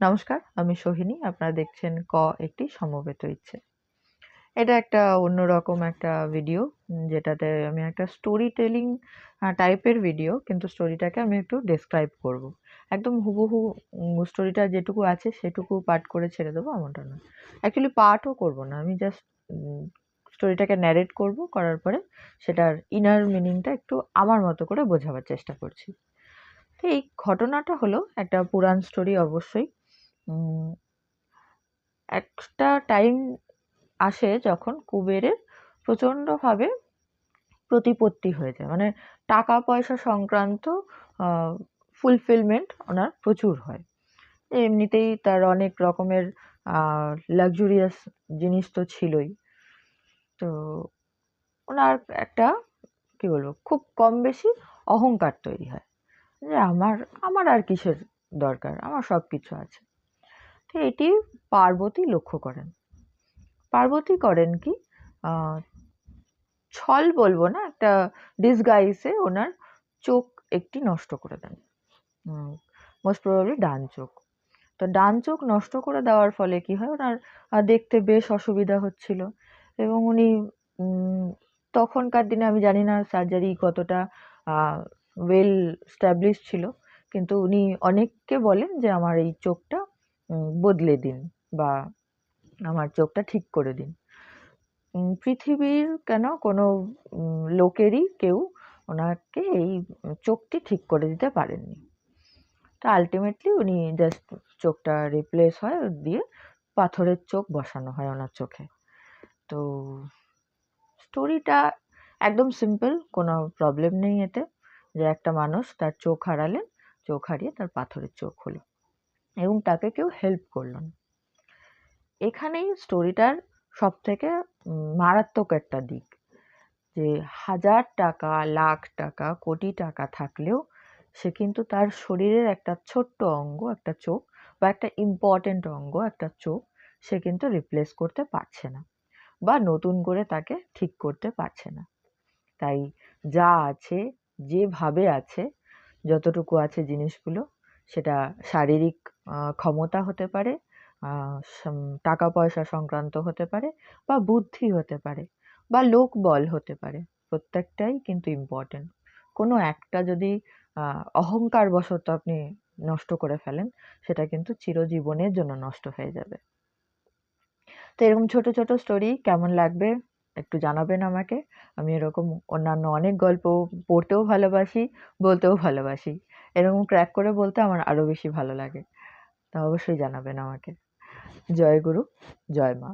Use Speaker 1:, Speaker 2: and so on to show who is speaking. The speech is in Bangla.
Speaker 1: নমস্কার, আমি সোহিনী, আপনারা দেখছেন ক, একটি সমবেত ইচ্ছে। এটা একটা অন্যরকম একটা ভিডিও, যেটাতে আমি একটা স্টোরি টেলিং টাইপের ভিডিও, কিন্তু স্টোরিটাকে আমি একটু ডেসক্রাইব করব। একদম হুবহু স্টোরিটা যেটুকু আছে, সেটুকু পাঠ করে ছেড়ে দেবো, এমনটা না অ্যাকচুয়ালি পাঠও করব না, আমি জাস্ট স্টোরিটাকে ন্যারেট করব, করার পরে সেটার ইনার মিনিংটা একটু আমার মতো করে বোঝাবার চেষ্টা করছি। এই ঘটনাটা হলো একটা পুরাণ স্টোরি অবশ্যই একটা টাইম আসে যখন কুবেরের প্রচণ্ডভাবে প্রতিপত্তি হয়ে যায়। মানে টাকা পয়সা সংক্রান্ত ফুলফিলমেন্ট ওনার প্রচুর হয়। এমনিতেই তার অনেক রকমের লাক্সুরিয়াস জিনিস তো ছিলই। তো ওনার একটা, কি বলব, খুব কম বেশি অহংকার তৈরি হয়। যে আমার আমার আর কিসের দরকার? আমার সব কিছু আছে। তো এটি পার্বতী লক্ষ্য করেন। পার্বতী করেন কি? ছল বলব না, একটা ডিসগাইসে ওনার চোখ একটি নষ্ট করে দেন। মোস্ট প্রবাবলি ডান চোখ। তো ডান চোখ নষ্ট করে দেওয়ার ফলে কি হয়? ওনার দেখতে বেশ অসুবিধা হচ্ছিল এবং উনি তখনকার দিনে আমি জানি না সার্জারি কতটা ওয়েল স্ট্যাবলিশ ছিল, কিন্তু উনি অনেককে বলেন যে আমার এই চোখটা বদলে দিন বা আমার চোখটা ঠিক করে দিন। পৃথিবীর কেন কোনো লোকেরই কেউ ওনাকে এই চোখটি ঠিক করে দিতে পারেননি। তো আলটিমেটলি উনি জাস্ট চোখটা রিপ্লেস হয়, দিয়ে পাথরের চোখ বসানো হয় ওনার চোখে। তো স্টোরিটা একদম সিম্পল কোনো প্রবলেম নেই এতে। যে একটা মানুষ তার চোখ হারালেন, চোখ হারিয়ে তার পাথরের চোখ হলো। এবং তাকে কেউ হেল্প করল না। এখানেই স্টোরিটার সব থেকে মারাত্মক একটা দিক, যে হাজার টাকা, লাখ টাকা, কোটি টাকা থাকলেও সে কিন্তু তার শরীরের একটা ছোট্ট অঙ্গ, একটা চোখ বা একটা ইম্পর্ট্যান্ট অঙ্গ, একটা চোখ সে কিন্তু রিপ্লেস করতে পারছে না বা নতুন করে তাকে ঠিক করতে পারছে না। তাই যা আছে, যেভাবে আছে, যতটুকু আছে জিনিসগুলো, সেটা শারীরিক ক্ষমতা হতে পারে টাকা পয়সা সংক্রান্ত হতে পারে বা বুদ্ধি হতে পারে বা লোকবল হতে পারে। প্রত্যেকটাই কিন্তু ইম্পর্টেন্ট কোনো একটা যদি অহংকার বশত আপনি নষ্ট করে ফেলেন, সেটা কিন্তু চিরজীবনের জন্য নষ্ট হয়ে যাবে। তো এরকম ছোট ছোট স্টোরি কেমন লাগবে একটু জানাবেন আমাকে। আমি এরকম অন্যান্য অনেক গল্প পড়তেও ভালোবাসি, বলতেও ভালোবাসি। এরকম ক্র্যাক করে বলতে আমার আরও বেশি ভালো লাগে। তা অবশ্যই জানাবেন আমাকে। জয় গুরু জয় মা।